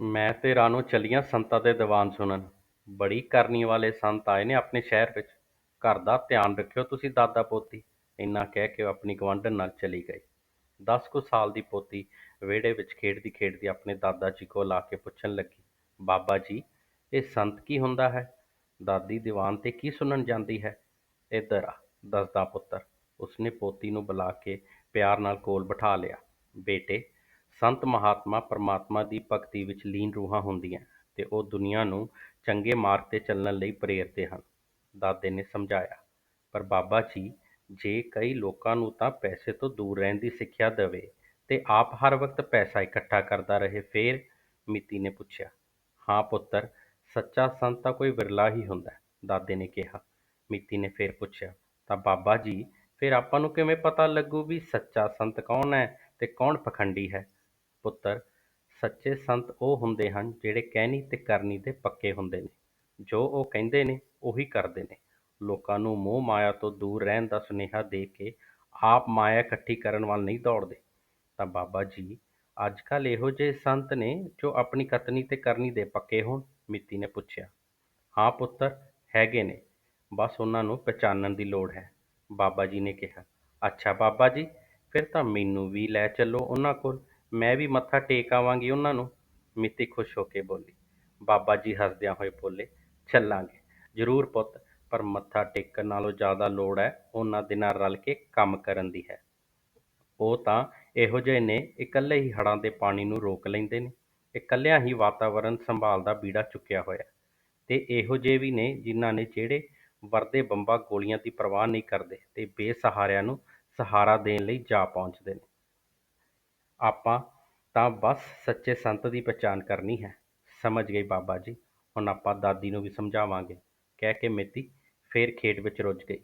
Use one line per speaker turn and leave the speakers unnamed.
ਮੈਂ ਤੇ ਰਾਣੋ ਚੱਲੀਆਂ ਸੰਤਾਂ ਦੇ ਦੀਵਾਨ ਸੁਣਨ। ਬੜੀ ਕਰਨੀ ਵਾਲੇ ਸੰਤ ਆਏ ਨੇ ਆਪਣੇ ਸ਼ਹਿਰ ਵਿੱਚ। ਘਰ ਦਾ ਧਿਆਨ ਰੱਖਿਓ ਤੁਸੀਂ ਦਾਦਾ ਪੋਤੀ, ਇੰਨਾ ਕਹਿ ਕੇ ਉਹ ਆਪਣੀ ਗਵਾਂਢਣ ਨਾਲ ਚਲੀ ਗਈ। ਦਸ ਕੁ ਸਾਲ ਦੀ ਪੋਤੀ ਵਿਹੜੇ ਵਿੱਚ ਖੇਡਦੀ ਖੇਡਦੀ ਆਪਣੇ ਦਾਦਾ ਜੀ ਕੋਲ ਆ ਕੇ ਪੁੱਛਣ ਲੱਗੀ, ਬਾਬਾ ਜੀ, ਇਹ ਸੰਤ ਕੀ ਹੁੰਦਾ ਹੈ? ਦਾਦੀ ਦੀਵਾਨ ਤੇ ਕੀ ਸੁਣਨ ਜਾਂਦੀ ਹੈ? ਇੱਧਰ ਆ, ਦੱਸਦਾ ਪੁੱਤਰ। ਉਸਨੇ ਪੋਤੀ ਨੂੰ ਬੁਲਾ ਕੇ ਪਿਆਰ ਨਾਲ ਕੋਲ ਬਿਠਾ ਲਿਆ। ਬੇਟੇ ਸੰਤ ਮਹਾਤਮਾ ਪਰਮਾਤਮਾ ਦੀ ਭਗਤੀ ਵਿੱਚ ਲੀਨ ਰੂਹਾਂ ਹੁੰਦੀਆਂ ਤੇ ਉਹ ਦੁਨੀਆ ਨੂੰ ਚੰਗੇ ਮਾਰਗ ਤੇ ਚੱਲਣ ਲਈ ਪ੍ਰੇਰਦੇ ਹਨ। ਦਾਦੇ ਨੇ ਸਮਝਾਇਆ, ਪਰ ਬਾਬਾ ਜੀ, ਜੇ ਕਈ ਲੋਕਾਂ ਨੂੰ ਤਾਂ ਪੈਸੇ ਤੋਂ ਦੂਰ ਰਹਿਣ ਦੀ ਸਿੱਖਿਆ ਦੇਵੇ ਤੇ ਆਪ ਹਰ ਵਕਤ ਪੈਸਾ ਇਕੱਠਾ ਕਰਦਾ ਰਹੇ, ਫੇਰ? ਮਿਤੀ ਨੇ ਪੁੱਛਿਆ, ਹਾਂ ਪੁੱਤਰ, ਸੱਚਾ ਸੰਤ ਤਾਂ ਕੋਈ ਵਿਰਲਾ ਹੀ ਹੁੰਦਾ। ਦਾਦੇ ਨੇ ਕਿਹਾ। ਮਿਤੀ ਨੇ ਫੇਰ ਪੁੱਛਿਆ, ਤਾਂ ਬਾਬਾ ਜੀ, ਫਿਰ ਆਪਾਂ ਨੂੰ ਕਿਵੇਂ ਪਤਾ ਲੱਗੂ ਵੀ ਸੱਚਾ ਸੰਤ ਕੌਣ ਹੈ ਤੇ ਕੌਣ ਪਖੰਡੀ ਹੈ? ਪੁੱਤਰ, ਸੱਚੇ ਸੰਤ ਉਹ ਹੁੰਦੇ ਹਨ ਜਿਹੜੇ ਕਹਿਣੀ ਤੇ ਕਰਨੀ ਦੇ ਪੱਕੇ ਹੁੰਦੇ ਨੇ। ਜੋ ਉਹ ਕਹਿੰਦੇ ਨੇ, ਉਹੀ ਕਰਦੇ ਨੇ। ਲੋਕਾਂ ਨੂੰ ਮੋਹ ਮਾਇਆ ਤੋਂ ਦੂਰ ਰਹਿਣ ਦਾ ਸੁਨੇਹਾ ਦੇ ਕੇ ਆਪ ਮਾਇਆ ਇਕੱਠੀ ਕਰਨ ਵੱਲ ਨਹੀਂ ਦੌੜਦੇ। ਤਾਂ ਬਾਬਾ ਜੀ ਅੱਜ ਕੱਲ੍ਹ ਇਹੋ ਜਿਹੇ ਸੰਤ ਨੇ ਜੋ ਆਪਣੀ ਕਤਨੀ ਤੇ ਕਰਨੀ ਦੇ ਪੱਕੇ ਹੋਣ, ਮਿੱਤੀ ਨੇ ਪੁੱਛਿਆ। ਹਾਂ ਪੁੱਤਰ, ਹੈਗੇ ਨੇ। ਬਸ ਉਹਨਾਂ ਨੂੰ ਪਛਾਣਨ ਦੀ ਲੋੜ ਹੈ। ਬਾਬਾ ਜੀ ਨੇ ਕਿਹਾ, ਅੱਛਾ ਬਾਬਾ ਜੀ, ਫਿਰ ਤਾਂ ਮੈਨੂੰ ਵੀ ਲੈ ਚੱਲੋ ਉਹਨਾਂ ਕੋਲ। ਮੈਂ ਵੀ ਮੱਥਾ ਟੇਕ ਆਵਾਂਗੀ ਉਹਨਾਂ ਨੂੰ। ਮਿੱਤੀ ਖੁਸ਼ ਹੋ ਕੇ ਬੋਲੀ, ਬਾਬਾ ਜੀ ਹੱਸਦਿਆਂ ਹੋਏ ਬੋਲੇ, ਚੱਲਾਂਗੇ। ਜ਼ਰੂਰ ਪੁੱਤ, ਪਰ ਮੱਥਾ ਟੇਕਣ ਨਾਲੋਂ ਜ਼ਿਆਦਾ ਲੋੜ ਹੈ ਉਹਨਾਂ ਦੇ ਨਾਲ ਰਲ ਕੇ ਕੰਮ ਕਰਨ ਦੀ ਹੈ। ਉਹ ਤਾਂ ਇਹੋ ਜਿਹੇ ਨੇ, ਇਕੱਲੇ ਹੀ ਹੜ੍ਹਾਂ ਦੇ ਪਾਣੀ ਨੂੰ ਰੋਕ ਲੈਂਦੇ ਨੇ। ਇਕੱਲਿਆਂ ਹੀ ਵਾਤਾਵਰਣ ਸੰਭਾਲ ਦਾ ਬੀੜਾ ਚੁੱਕਿਆ ਹੋਇਆ। ਤੇ ਇਹੋ ਜਿਹੇ ਵੀ ਨੇ ਜਿਨ੍ਹਾਂ ਨੇ ਜਿਹੜੇ ਵਰਦੇ ਬੰਬਾਂ ਗੋਲੀਆਂ ਦੀ ਪਰਵਾਹ ਨਹੀਂ ਕਰਦੇ ਤੇ ਬੇਸਹਾਰਿਆਂ ਨੂੰ ਸਹਾਰਾ ਦੇਣ ਲਈ ਜਾ ਪਹੁੰਚਦੇ ਨੇ। ਆਪਾਂ ਤਾਂ ਬਸ ਸੱਚੇ ਸੰਤ ਦੀ ਪਛਾਣ ਕਰਨੀ ਹੈ। ਸਮਝ ਗਈ ਬਾਬਾ ਜੀ। ਹੁਣ ਆਪਾਂ ਦਾਦੀ ਨੂੰ ਵੀ ਸਮਝਾਵਾਂਗੇ। ਕਹਿ ਕੇ ਮੇਤੀ ਫੇਰ ਖੇਡ ਵਿੱਚ ਰੁੱਝ ਗਈ